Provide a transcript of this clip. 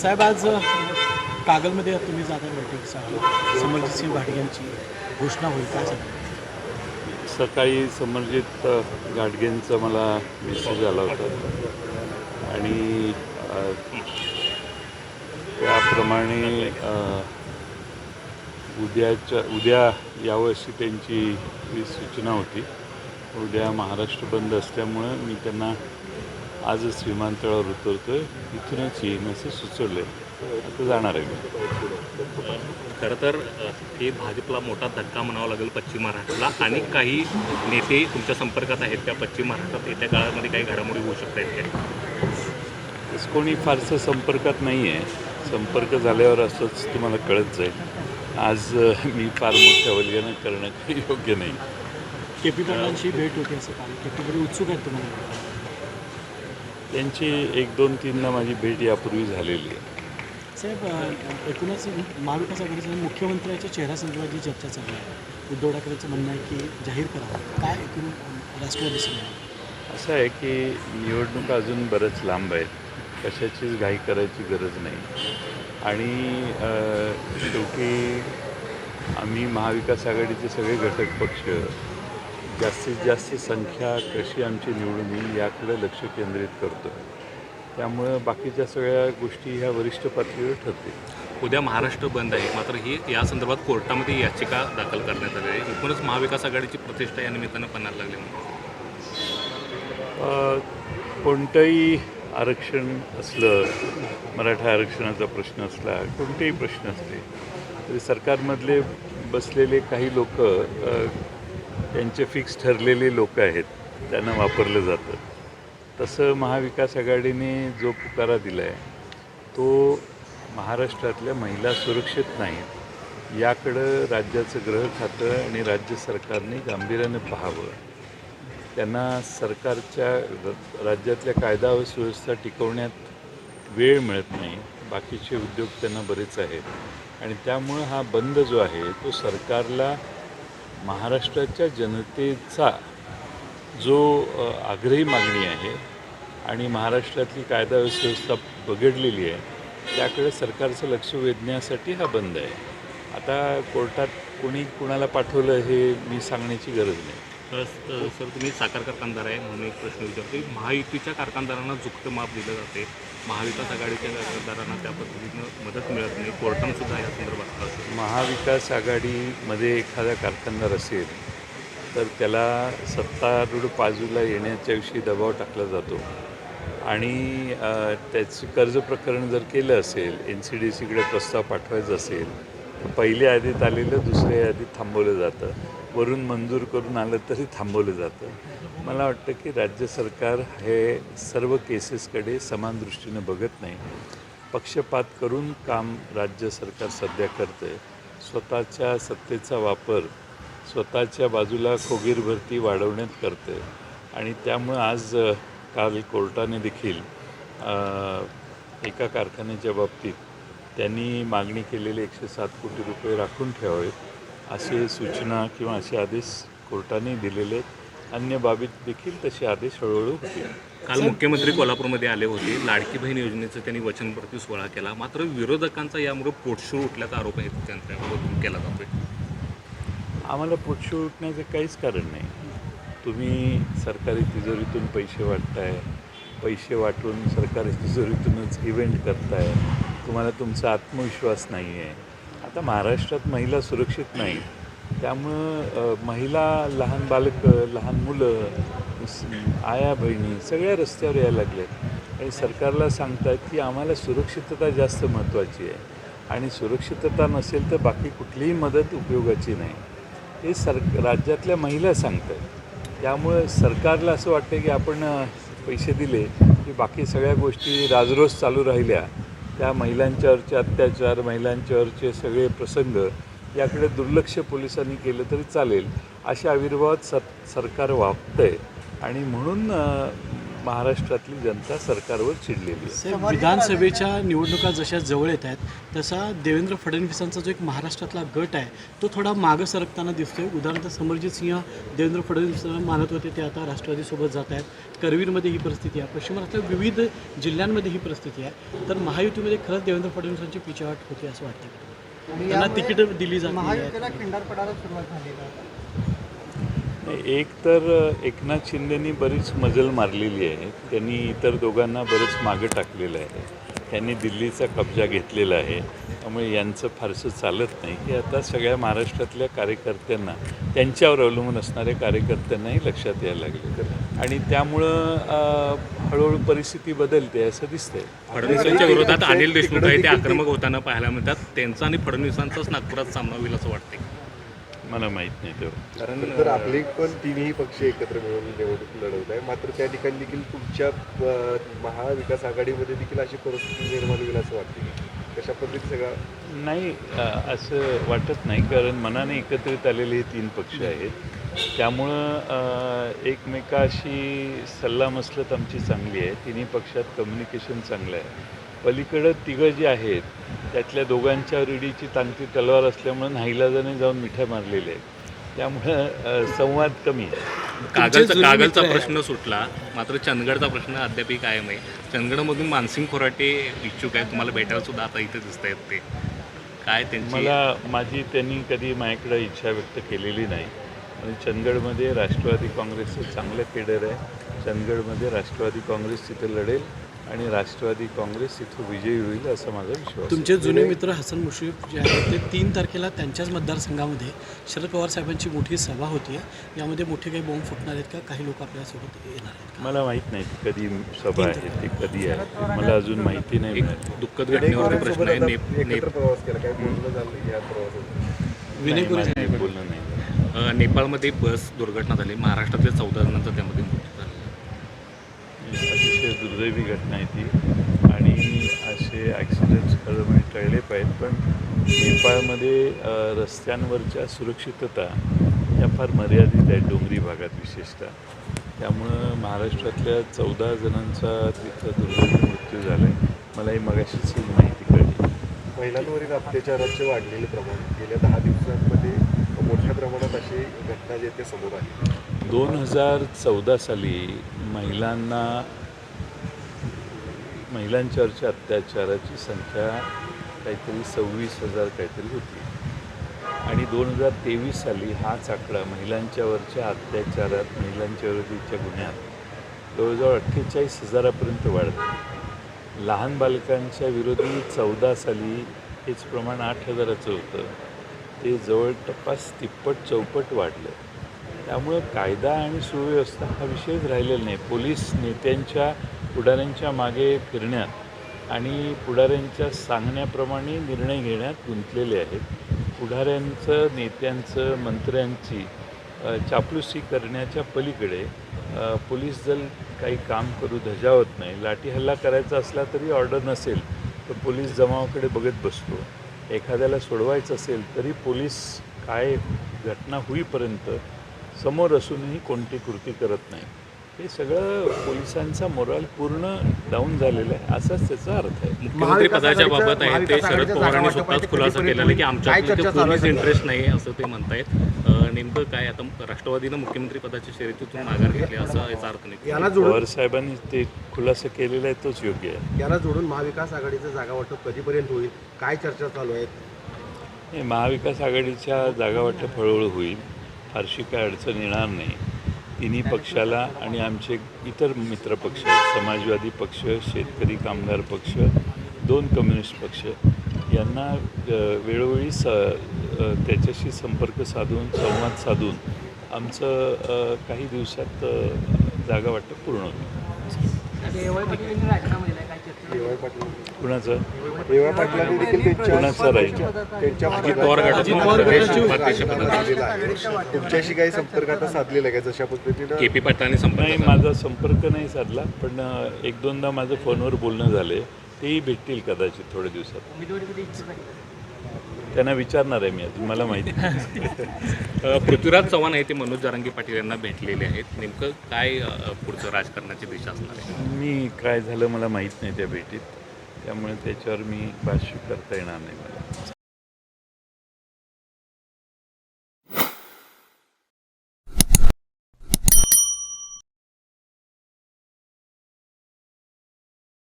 साहेब आज कागलमध्ये तुम्ही जाता बैठकीसाठी समरजितसिंह भाटग्यांची घोषणा होईल काय सकाळी समर्जित अ, मला मेसेज आला होता. आणि त्याप्रमाणे उद्याच्या उद्या यावर्षी त्यांची ही सूचना होती. उद्या महाराष्ट्र बंद असल्यामुळं मी त्यांना आजच विमानतळावर उतरतोय. इथूनच येईन असं सुचवलं. आहे आता जाणार आहे मी. खरं तर हे भाजपला मोठा धक्का म्हणावा लागेल पश्चिम महाराष्ट्राला. आणि काही नेते तुमच्या संपर्कात आहेत त्या पश्चिम महाराष्ट्रात. येत्या काळामध्ये काही घडामोडी होऊ शकत आहेत काय कोणी फारसं संपर्कात नाही आहे संपर्क झाल्यावर असंच तुम्हाला कळत जाईल. आज मी फार मोठ्या वल्गेनं करणं काही योग्य नाही. के पी पाटलांची भेट होती असं काल. के पी उत्सुक आहेत तुम्हाला? त्यांची एक दोन तीनदा माझी भेट यापूर्वी झालेली आहे. साहेब एकूणच महाविकास आघाडीच्या मुख्यमंत्र्याच्या चेहऱ्यासंदर्भात जी चर्चा चालू आहे उद्धव ठाकरेंचं म्हणणं आहे की जाहीर करावं काय एकूण राष्ट्रवादी असं आहे की निवडणुका अजून बरंच लांब आहेत. कशाचीच घाई करायची गरज नाही. आणि शेवटी आम्ही महाविकास आघाडीचे सगळे घटक पक्ष जास्तीत जास्त संख्या कशी आमची निवडून येईल याकडे लक्ष केंद्रित करतो त्यामुळं बाकीच्या सगळ्या गोष्टी ह्या वरिष्ठ पातळीवर ठरतील. उद्या महाराष्ट्र बंद आहे. मात्र ही या संदर्भात कोर्टामध्ये याचिका दाखल करण्यात आली आहे. एकूणच महाविकास आघाडीची प्रतिष्ठा या निमित्तानं पणाला लागली कोणतंही आरक्षण असलं मराठा आरक्षणाचा प्रश्न असला कोणतेही प्रश्न असले तरी सरकारमधले बसलेले काही लोक त्यांचे फिक्स ठरलेले लोक आहेत त्यांना वापरलं जातं. तसं महाविकास आघाडीने जो पुकारा दिला आहे तो महाराष्ट्रातल्या महिला सुरक्षित नाहीत. याकडं राज्याचं ग्रह खातं आणि राज्य सरकारने गांभीर्यानं पाहावं. त्यांना सरकारच्या र- राज्यातल्या कायदा व सुव्यवस्था टिकवण्यात वेळ मिळत नाही बाकीचे उद्योग त्यांना बरेच आहेत. आणि त्यामुळं हा बंद जो आहे तो सरकारला महाराष्ट्राच्या जनतेचा जो आग्रही मागणी आहे आणि महाराष्ट्रातली कायदा व्यवस्था सुव्यवस्था बघडलेली आहे त्याकडे सरकारचं लक्ष वेधण्यासाठी हा बंद आहे. आता कोर्टात कोणी कुणाला पाठवलं हे मी सांगण्याची गरज नाही. तर सर तुम्ही साखर कारखानदार आहे म्हणून एक प्रश्न विचारतो महायुतीच्या कारखानदारांना झुकतं माप दिलं जाते. महाविकास आघाडीच्या कारखानदारांना त्या पद्धतीनं मदत मिळत नाही. कोर्टानंसुद्धा या संदर्भात महाविकास आघाडीमध्ये एखादा कारखानदार असेल तर त्याला सत्तारूढ बाजूला येण्याच्या विषयी दबाव टाकला जातो. आणि त्याचं कर्ज प्रकरण जर केलं असेल एन सी डी सीकडे प्रस्ताव पाठवायचा असेल तर पहिल्या यादीत आलेलं दुसऱ्या यादीत थांबवलं जातं. वरून मंजूर करून आलं तरी थांबवलं जातं. मला वाटतं की राज्य सरकार हे सर्व केसेसकडे समान दृष्टीनं बघत नाही. पक्षपात करून काम राज्य सरकार सध्या करते स्वतःच्या सत्तेचा वापर स्वतःच्या बाजूला खोगीर भरती वाढवण्यात करते आणि त्यामुळं आज काल कोर्टाने देखील एका कारखान्याच्या बाबतीत त्यांनी मागणी केलेले एकशे सात कोटी रुपये राखून ठेवावेत असे सूचना किंवा असे आदेश कोर्टाने दिलेले आहेत. अन्य बाबीत देखील तसे आदेश हळूहळू होतील. काल मुख्यमंत्री कोल्हापूरमध्ये आले होते. लाडकी बहीण योजनेचं त्यांनी वचनप्रती सोहळा केला. मात्र विरोधकांचा यामुळे पोटशूळ उठल्याचा आरोप आहे. त्यांच्यावर केला जातोय. आम्हाला पोटशू उठण्याचं काहीच कारण नाही. तुम्ही सरकारी तिजोरीतून पैसे वाटताय. पैसे वाटून सरकारी तिजोरीतूनच इव्हेंट करताय. तुम्हाला तुमचा आत्मविश्वास नाही आहे आता महाराष्ट्रात महिला सुरक्षित नाही त्यामुळं महिला लहान बालकं लहान मुलं आया बहिणी सगळ्या रस्त्यावर यायला लागल्यात आणि सरकारला सांगतात की आम्हाला सुरक्षितता जास्त महत्त्वाची आहे. आणि सुरक्षितता नसेल तर बाकी कुठलीही मदत उपयोगाची नाही. हे सर राज्यातल्या महिला सांगतात. त्यामुळं सरकारला असं वाटतं की आपण पैसे दिले की बाकी सगळ्या गोष्टी राजरोज चालू राहिल्या. त्या महिलांच्यावरचे अत्याचार महिलांच्यावरचे सगळे प्रसंग याकडे दुर्लक्ष पोलिसांनी केलं तरी चालेल. अशा आविर्भावात सर सरकार वागतं आहे आणि म्हणून महाराष्ट्रातली जनता सरकारवर चिडलेली आहे. विधानसभेच्या निवडणुका जशा जवळ येत आहेत तसा देवेंद्र फडणवीसांचा जो एक महाराष्ट्रातला गट आहे तो थोडा मागं सरकताना दिसतोय. उदाहरणार्थ समरजित सिंह देवेंद्र फडणवीस मानत होते ते आता राष्ट्रवादीसोबत जात आहेत. करवीरमध्ये ही परिस्थिती आहे. पश्चिम महाराष्ट्रात विविध जिल्ह्यांमध्ये ही परिस्थिती आहे. तर महायुतीमध्ये खरंच देवेंद्र फडणवीसांची पिछेहाट होती असं वाटतं. त्यांना तिकीट दिली जात नाही आहेत. महायुतीला खिंडार पडायला सुरुवात झाली आहे नाही, एक तर एकनाथ शिंदेनी बरीच मजल मारलेली आहे. त्यांनी इतर दोघांना बरंच मागं टाकलेलं आहे. त्यांनी दिल्लीचा कब्जा घेतलेला आहे. त्यामुळे यांचं फारसं चालत नाही. हे आता सगळ्या महाराष्ट्रातल्या कार्यकर्त्यांना त्यांच्यावर अवलंबून असणाऱ्या कार्यकर्त्यांनाही लक्षात यायला लागले. आणि त्यामुळं हळूहळू परिस्थिती बदलते असं दिसतंय. फडणवीसांच्या विरोधात अनिल देशमुख आहे ते आक्रमक होताना पाहायला मिळतात. त्यांचा आणि फडणवीसांचाच नागपुरात सामना होईल असं वाटते मला माहीत नाही तेव्हा कारण तर आपले पण तिन्ही पक्ष एकत्र मिळून निवडणूक लढवत आहे मात्र त्या ठिकाणी देखील तुमच्या अ, महाविकास आघाडीमध्ये देखील अशी परिस्थिती निर्माण होईल असं वाटते कशा पद्धती सगळा? नाही अ, असं वाटत नाही. कारण मनाने एकत्रित आलेले हे तीन पक्ष आहेत. त्यामुळं अ, एकमेकाशी सल्लामसलत आमची चांगली आहे. तिन्ही पक्षात कम्युनिकेशन चांगलं आहे. पलीकडं तिघं जी आहेत त्यातल्या दोघांच्या रीडीची तांगती तलवार असल्यामुळं नाईलाजाने जाऊन मिठ्या मारलेल्या आहेत. त्यामुळं संवाद कमी आहे. कागलचा आहेत. प्रश्न सुटला. मात्र चंदगडचा प्रश्न अद्यापही कायम आहे. चंदगडमधून मानसिंग खोराटे इच्छुक आहेत. तुम्हाला भेटायला सुद्धा आता इथे दिसत आहेत ते. काय त्यांची मला माझी त्यांनी कधी माझ्याकडे इच्छा व्यक्त केलेली नाही. आणि चंदगडमध्ये राष्ट्रवादी काँग्रेसचं चांगलं केडर आहे. चंदगडमध्ये राष्ट्रवादी काँग्रेस तिथे लढेल. आणि राष्ट्रवादी काँग्रेस तिथं विजयी होईल असा माझा विश्वास आहे. तुमचे जुने मित्र हसन मुश्रीफ जे आहेत ते तीन तारखेला त्यांच्याच मतदारसंघामध्ये शरद पवार साहेबांची मोठी सभा होती. आहे यामध्ये मोठे काही बॉम्ब फुटणार आहेत का? काही लोक आपल्यासोबत येणार आहेत मला माहीत नाही कधी सभा आहे ती कधी आहे. मला अजून माहिती नाही दुःखद घटनेवरती प्रश्न आहे. प्रवास केला काय बोलणं झालं नाही, बोलणं नेपाळमध्ये बस दुर्घटना झाली. महाराष्ट्रातल्या चौदा जणांचा त्यामध्ये दुर्दैवी घटना आहे ती. आणि असे ॲक्सिडेंट्स खरं म्हणजे टळले पाहिजेत पण नेपाळमध्ये रस्त्यांवरच्या सुरक्षितता या फार मर्यादित आहेत डोंगरी भागात विशेषतः. त्यामुळं महाराष्ट्रातल्या चौदा जणांचा तिथं दुर्दैवी मृत्यू झाला आहे मला ही मगाशीच ही माहिती कळली. महिलांवरील अत्याचाराचे वाढलेले प्रमाण गेल्या दहा दिवसांमध्ये मोठ्या प्रमाणात अशी घटना जे ते समोर आली. दोन हजार चौदा साली महिलांना महिलांच्यावरच्या अत्याचाराची संख्या काहीतरी सव्वीस हजार काहीतरी होती. आणि दोन हजार तेवीस साली हाच आकडा महिलांच्यावरच्या अत्याचारात महिलांच्या विरोधीच्या गुन्ह्यात जवळजवळ अठ्ठेचाळीस हजारापर्यंत वाढला. लहान बालकांच्या विरोधी चौदा साली हेच प्रमाण आठ हजाराचं होतं. ते जवळ टपास तिप्पट चौपट वाढलं. त्यामुळं कायदा आणि सुव्यवस्था हा विषयच राहिलेला नाही. पोलीस नेत्यांच्या पुढाऱ्यांच्या मागे फिरण्यात आणि पुढाऱ्यांच्या सांगण्याप्रमाणे निर्णय घेण्यात गुंतलेले आहेत. पुढाऱ्यांचं नेत्यांचं मंत्र्यांची चापलुसी करण्याच्या पलीकडे पोलीस दल काही काम करू धजावत नाही. लाठी हल्ला करायचा असला तरी ऑर्डर नसेल तर पोलीस जमावाकडे बघत बसतो. एखाद्याला सोडवायचं असेल तरी पोलीस काय घटना होईपर्यंत समोर असूनही कोणती कृती करत नाही. हे सगळं पोलिसांचा मोराल पूर्ण डाऊन झालेलं आहे. असाच त्याचा अर्थ आहे. मुख्यमंत्री पदाच्या बाबत आहे ते शरद पवारांनी स्वतःच खुलासा केलेला आहे की आमच्याकडे ते कोणीच इंटरेस्ट नाही असं ते म्हणतायत. नेमकं काय आता राष्ट्रवादीनं मुख्यमंत्री पदाच्या शर्यतीतून माघार घेतली असा याचा अर्थ नाही. पवार साहेबांनी ते खुलासा केलेला आहे तोच योग्य आहे. याला जोडून महाविकास आघाडीचं जागा वाटप कधीपर्यंत होईल? काय चर्चा चालू आहेत हे महाविकास आघाडीच्या जागावाटप हळूहळू होईल. फारशी काय अडचण येणार नाही. तिन्ही पक्षाला आणि आमचे इतर मित्र पक्ष समाजवादी पक्ष शेतकरी कामगार पक्ष दोन कम्युनिस्ट पक्ष यांना वेळोवेळी स त्याच्याशी संपर्क साधून संवाद साधून आमचं काही दिवसात जागा वाटतं पूर्ण होतं. कुणाचं? पाटलांनी देखील त्यांच्या कुणाचं राहील? तुमच्याशी काही संपर्क आता साधलेला आहे का? जशा पद्धतीनं? के पी पाटलांनी नाही संपर्क माझा संपर्क नाही साधला पण अ, एक दोनदा माझं फोनवर बोलणं झाले तेही भेटतील कदाचित थोड्या दिवसात. त्यांना विचारणार आहे मी अजून मला माहिती. अ, पृथ्वीराज चव्हाण आहे ते मनोज जारांगी पाटील यांना भेटलेले आहेत. नेमकं काय अ, पुढचं राजकारणाची दिशा असणार आहे? मी काय झालं मला माहीत नाही त्या भेटीत. त्यामुळे त्याच्यावर मी भाष्य करता येणार नाही मला.